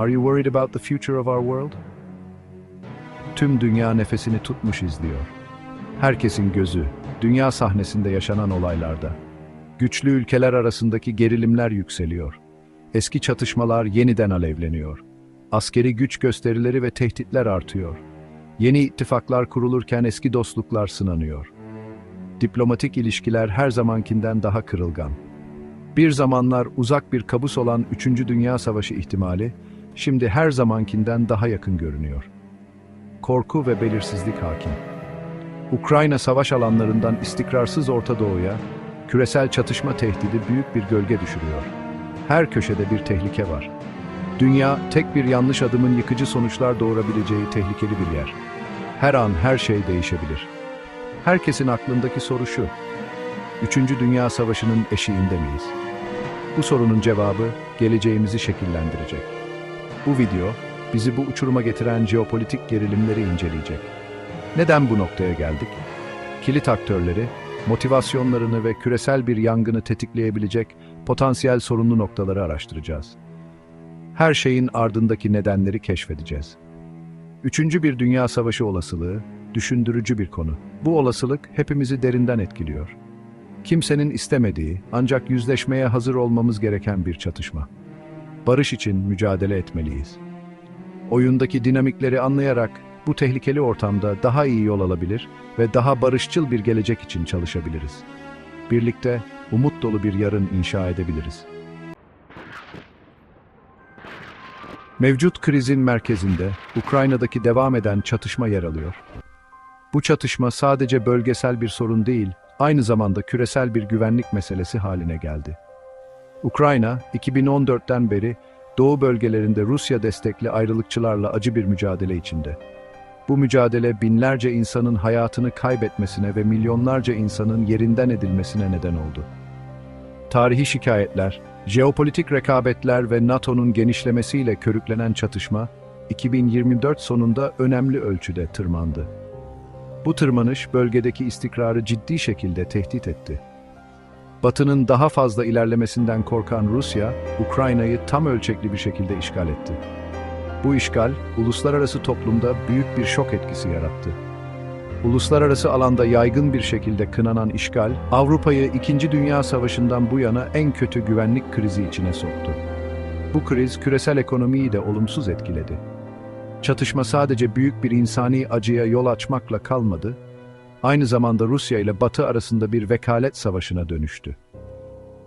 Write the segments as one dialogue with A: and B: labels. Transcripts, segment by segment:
A: Are you worried about the future of our world? Tüm dünya nefesini tutmuş izliyor. Herkesin gözü, dünya sahnesinde yaşanan olaylarda. Güçlü ülkeler arasındaki gerilimler yükseliyor. Eski çatışmalar yeniden alevleniyor. Askeri güç gösterileri ve tehditler artıyor. Yeni ittifaklar kurulurken eski dostluklar sınanıyor. Diplomatik ilişkiler her zamankinden daha kırılgan. Bir zamanlar uzak bir kabus olan 3. Dünya Savaşı ihtimali, şimdi her zamankinden daha yakın görünüyor. Korku ve belirsizlik hakim. Ukrayna savaş alanlarından istikrarsız Orta Doğu'ya, küresel çatışma tehdidi büyük bir gölge düşürüyor. Her köşede bir tehlike var. Dünya, tek bir yanlış adımın yıkıcı sonuçlar doğurabileceği tehlikeli bir yer. Her an her şey değişebilir. Herkesin aklındaki soru şu, Üçüncü Dünya Savaşı'nın eşiğinde miyiz? Bu sorunun cevabı geleceğimizi şekillendirecek. Bu video, bizi bu uçuruma getiren jeopolitik gerilimleri inceleyecek. Neden bu noktaya geldik? Kilit aktörleri, motivasyonlarını ve küresel bir yangını tetikleyebilecek potansiyel sorunlu noktaları araştıracağız. Her şeyin ardındaki nedenleri keşfedeceğiz. Üçüncü bir dünya savaşı olasılığı, düşündürücü bir konu. Bu olasılık hepimizi derinden etkiliyor. Kimsenin istemediği, ancak yüzleşmeye hazır olmamız gereken bir çatışma. Barış için mücadele etmeliyiz. Oyundaki dinamikleri anlayarak bu tehlikeli ortamda daha iyi yol alabilir ve daha barışçıl bir gelecek için çalışabiliriz. Birlikte umut dolu bir yarın inşa edebiliriz. Mevcut krizin merkezinde Ukrayna'daki devam eden çatışma yer alıyor. Bu çatışma sadece bölgesel bir sorun değil, aynı zamanda küresel bir güvenlik meselesi haline geldi. Ukrayna, 2014'ten beri Doğu bölgelerinde Rusya destekli ayrılıkçılarla acı bir mücadele içinde. Bu mücadele binlerce insanın hayatını kaybetmesine ve milyonlarca insanın yerinden edilmesine neden oldu. Tarihi şikayetler, jeopolitik rekabetler ve NATO'nun genişlemesiyle körüklenen çatışma, 2024 sonunda önemli ölçüde tırmandı. Bu tırmanış bölgedeki istikrarı ciddi şekilde tehdit etti. Batı'nın daha fazla ilerlemesinden korkan Rusya, Ukrayna'yı tam ölçekli bir şekilde işgal etti. Bu işgal, uluslararası toplumda büyük bir şok etkisi yarattı. Uluslararası alanda yaygın bir şekilde kınanan işgal, Avrupa'yı İkinci Dünya Savaşı'ndan bu yana en kötü güvenlik krizi içine soktu. Bu kriz küresel ekonomiyi de olumsuz etkiledi. Çatışma sadece büyük bir insani acıya yol açmakla kalmadı, aynı zamanda Rusya ile Batı arasında bir vekalet savaşına dönüştü.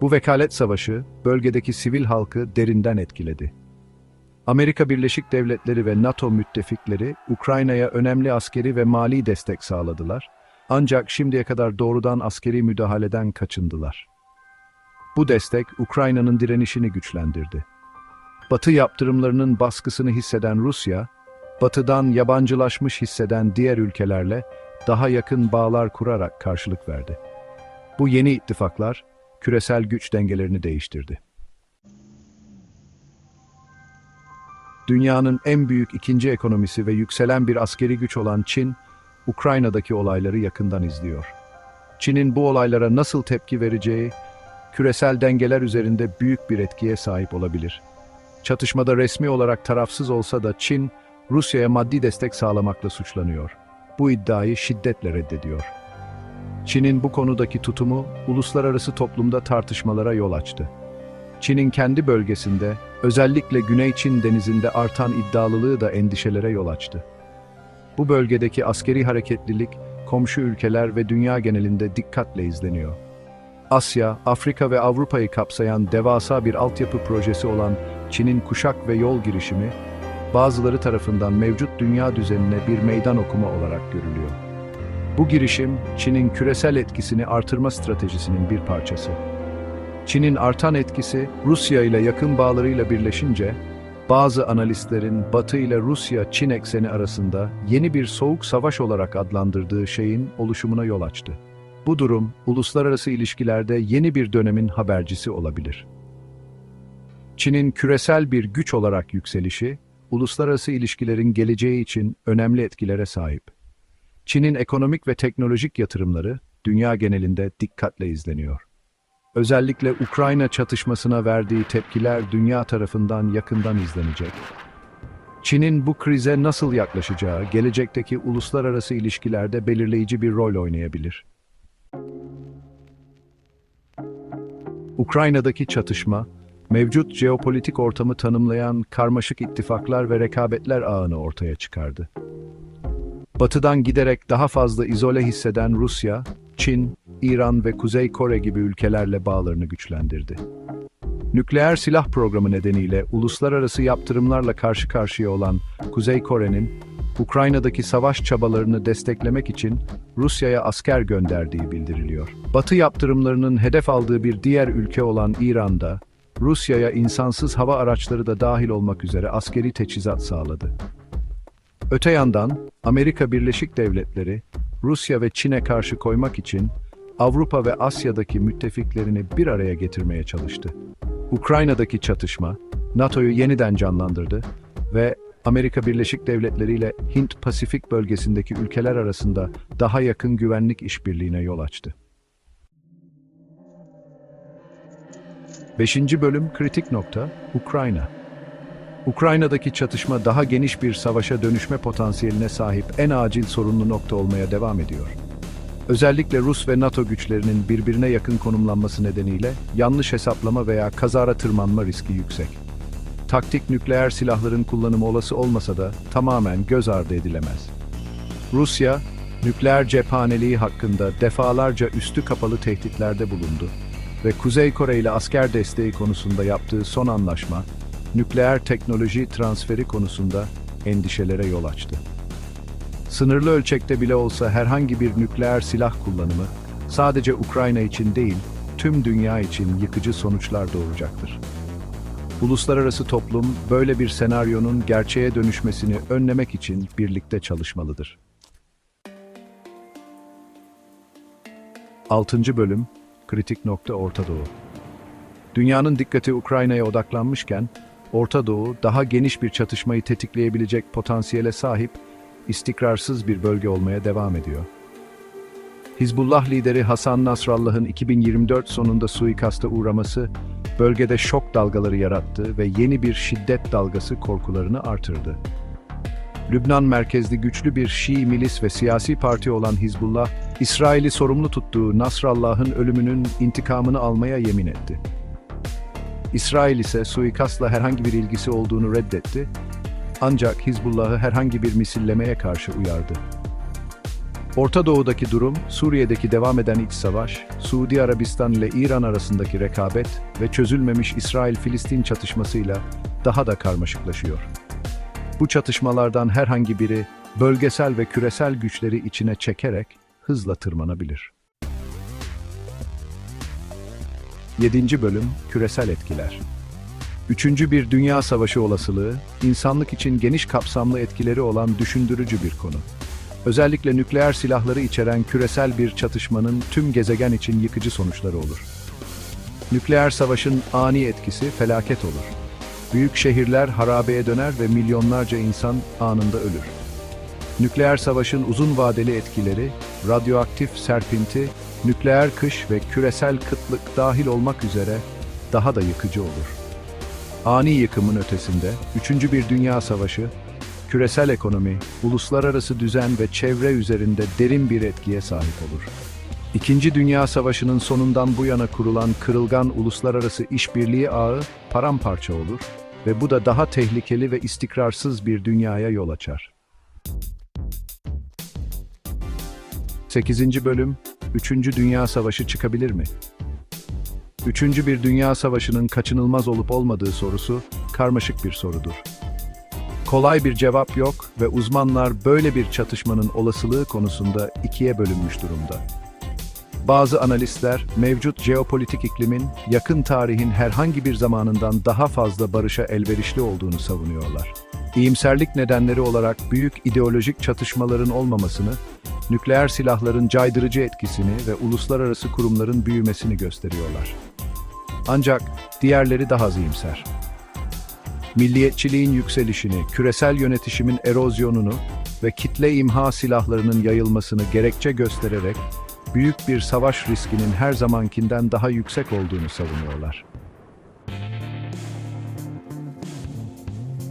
A: Bu vekalet savaşı bölgedeki sivil halkı derinden etkiledi. Amerika Birleşik Devletleri ve NATO müttefikleri Ukrayna'ya önemli askeri ve mali destek sağladılar. Ancak şimdiye kadar doğrudan askeri müdahaleden kaçındılar. Bu destek Ukrayna'nın direnişini güçlendirdi. Batı yaptırımlarının baskısını hisseden Rusya, Batı'dan yabancılaşmış hisseden diğer ülkelerle daha yakın bağlar kurarak karşılık verdi. Bu yeni ittifaklar küresel güç dengelerini değiştirdi. Dünyanın en büyük ikinci ekonomisi ve yükselen bir askeri güç olan Çin, Ukrayna'daki olayları yakından izliyor. Çin'in bu olaylara nasıl tepki vereceği, küresel dengeler üzerinde büyük bir etkiye sahip olabilir. Çatışmada resmi olarak tarafsız olsa da Çin, Rusya'ya maddi destek sağlamakla suçlanıyor. Bu iddiayı şiddetle reddediyor. Çin'in bu konudaki tutumu uluslararası toplumda tartışmalara yol açtı. Çin'in kendi bölgesinde, özellikle Güney Çin denizinde artan iddialılığı da endişelere yol açtı. Bu bölgedeki askeri hareketlilik, komşu ülkeler ve dünya genelinde dikkatle izleniyor. Asya, Afrika ve Avrupa'yı kapsayan devasa bir altyapı projesi olan Çin'in kuşak ve yol girişimi, bazıları tarafından mevcut dünya düzenine bir meydan okuma olarak görülüyor. Bu girişim, Çin'in küresel etkisini artırma stratejisinin bir parçası. Çin'in artan etkisi, Rusya ile yakın bağlarıyla birleşince, bazı analistlerin Batı ile Rusya-Çin ekseni arasında yeni bir soğuk savaş olarak adlandırdığı şeyin oluşumuna yol açtı. Bu durum, uluslararası ilişkilerde yeni bir dönemin habercisi olabilir. Çin'in küresel bir güç olarak yükselişi, uluslararası ilişkilerin geleceği için önemli etkilere sahip. Çin'in ekonomik ve teknolojik yatırımları dünya genelinde dikkatle izleniyor. Özellikle Ukrayna çatışmasına verdiği tepkiler dünya tarafından yakından izlenecek. Çin'in bu krize nasıl yaklaşacağı gelecekteki uluslararası ilişkilerde belirleyici bir rol oynayabilir. Ukrayna'daki çatışma, mevcut jeopolitik ortamı tanımlayan karmaşık ittifaklar ve rekabetler ağını ortaya çıkardı. Batıdan giderek daha fazla izole hisseden Rusya, Çin, İran ve Kuzey Kore gibi ülkelerle bağlarını güçlendirdi. Nükleer silah programı nedeniyle uluslararası yaptırımlarla karşı karşıya olan Kuzey Kore'nin, Ukrayna'daki savaş çabalarını desteklemek için Rusya'ya asker gönderdiği bildiriliyor. Batı yaptırımlarının hedef aldığı bir diğer ülke olan İran'da, Rusya'ya insansız hava araçları da dahil olmak üzere askeri teçhizat sağladı. Öte yandan, Amerika Birleşik Devletleri, Rusya ve Çin'e karşı koymak için Avrupa ve Asya'daki müttefiklerini bir araya getirmeye çalıştı. Ukrayna'daki çatışma, NATO'yu yeniden canlandırdı ve Amerika Birleşik Devletleri ile Hint-Pasifik bölgesindeki ülkeler arasında daha yakın güvenlik işbirliğine yol açtı. 5. Bölüm Kritik Nokta Ukrayna Ukrayna'daki çatışma daha geniş bir savaşa dönüşme potansiyeline sahip en acil sorunlu nokta olmaya devam ediyor. Özellikle Rus ve NATO güçlerinin birbirine yakın konumlanması nedeniyle yanlış hesaplama veya kazara tırmanma riski yüksek. Taktik nükleer silahların kullanımı olası olmasa da tamamen göz ardı edilemez. Rusya, nükleer cephaneliği hakkında defalarca üstü kapalı tehditlerde bulundu ve Kuzey Kore ile asker desteği konusunda yaptığı son anlaşma, nükleer teknoloji transferi konusunda endişelere yol açtı. Sınırlı ölçekte bile olsa herhangi bir nükleer silah kullanımı sadece Ukrayna için değil, tüm dünya için yıkıcı sonuçlar doğuracaktır. Uluslararası toplum böyle bir senaryonun gerçeğe dönüşmesini önlemek için birlikte çalışmalıdır. 6. Bölüm Kritik Nokta Orta Doğu Dünyanın dikkati Ukrayna'ya odaklanmışken, Orta Doğu daha geniş bir çatışmayı tetikleyebilecek potansiyele sahip, istikrarsız bir bölge olmaya devam ediyor. Hizbullah lideri Hasan Nasrallah'ın 2024 sonunda suikasta uğraması, bölgede şok dalgaları yarattı ve yeni bir şiddet dalgası korkularını artırdı. Lübnan merkezli güçlü bir Şii milis ve siyasi parti olan Hizbullah, İsrail'i sorumlu tuttuğu Nasrallah'ın ölümünün intikamını almaya yemin etti. İsrail ise suikastla herhangi bir ilgisi olduğunu reddetti, ancak Hizbullah'ı herhangi bir misillemeye karşı uyardı. Orta Doğu'daki durum, Suriye'deki devam eden iç savaş, Suudi Arabistan ile İran arasındaki rekabet ve çözülmemiş İsrail-Filistin çatışmasıyla daha da karmaşıklaşıyor. Bu çatışmalardan herhangi biri bölgesel ve küresel güçleri içine çekerek hızla tırmanabilir. 7. Bölüm Küresel Etkiler Üçüncü bir dünya savaşı olasılığı, insanlık için geniş kapsamlı etkileri olan düşündürücü bir konu. Özellikle nükleer silahları içeren küresel bir çatışmanın tüm gezegen için yıkıcı sonuçları olur. Nükleer savaşın ani etkisi felaket olur. Büyük şehirler harabeye döner ve milyonlarca insan anında ölür. Nükleer savaşın uzun vadeli etkileri, radyoaktif serpinti, nükleer kış ve küresel kıtlık dahil olmak üzere daha da yıkıcı olur. Ani yıkımın ötesinde, üçüncü bir dünya savaşı, küresel ekonomi, uluslararası düzen ve çevre üzerinde derin bir etkiye sahip olur. İkinci Dünya Savaşı'nın sonundan bu yana kurulan kırılgan uluslararası işbirliği ağı paramparça olur ve bu da daha tehlikeli ve istikrarsız bir dünyaya yol açar. 8. Bölüm Üçüncü Dünya Savaşı çıkabilir mi? Üçüncü bir Dünya Savaşı'nın kaçınılmaz olup olmadığı sorusu karmaşık bir sorudur. Kolay bir cevap yok ve uzmanlar böyle bir çatışmanın olasılığı konusunda ikiye bölünmüş durumda. Bazı analistler mevcut jeopolitik iklimin yakın tarihin herhangi bir zamanından daha fazla barışa elverişli olduğunu savunuyorlar. İyimserlik nedenleri olarak büyük ideolojik çatışmaların olmamasını, nükleer silahların caydırıcı etkisini ve uluslararası kurumların büyümesini gösteriyorlar. Ancak diğerleri daha az iyimser. Milliyetçiliğin yükselişini, küresel yönetişimin erozyonunu ve kitle imha silahlarının yayılmasını gerekçe göstererek büyük bir savaş riskinin her zamankinden daha yüksek olduğunu savunuyorlar.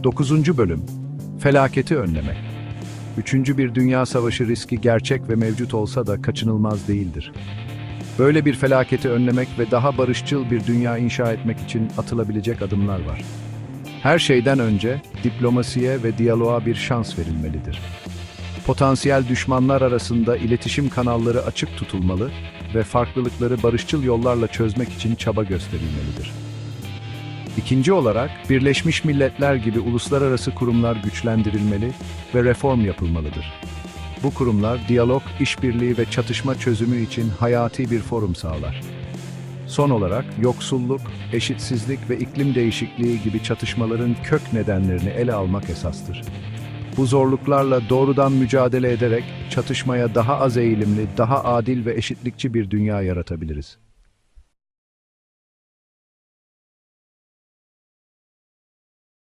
A: 9. Bölüm Felaketi önlemek. Üçüncü bir dünya savaşı riski gerçek ve mevcut olsa da kaçınılmaz değildir. Böyle bir felaketi önlemek ve daha barışçıl bir dünya inşa etmek için atılabilecek adımlar var. Her şeyden önce diplomasiye ve diyaloğa bir şans verilmelidir. Potansiyel düşmanlar arasında iletişim kanalları açık tutulmalı ve farklılıkları barışçıl yollarla çözmek için çaba gösterilmelidir. İkinci olarak, Birleşmiş Milletler gibi uluslararası kurumlar güçlendirilmeli ve reform yapılmalıdır. Bu kurumlar diyalog, işbirliği ve çatışma çözümü için hayati bir forum sağlar. Son olarak yoksulluk, eşitsizlik ve iklim değişikliği gibi çatışmaların kök nedenlerini ele almak esastır. Bu zorluklarla doğrudan mücadele ederek çatışmaya daha az eğilimli, daha adil ve eşitlikçi bir dünya yaratabiliriz.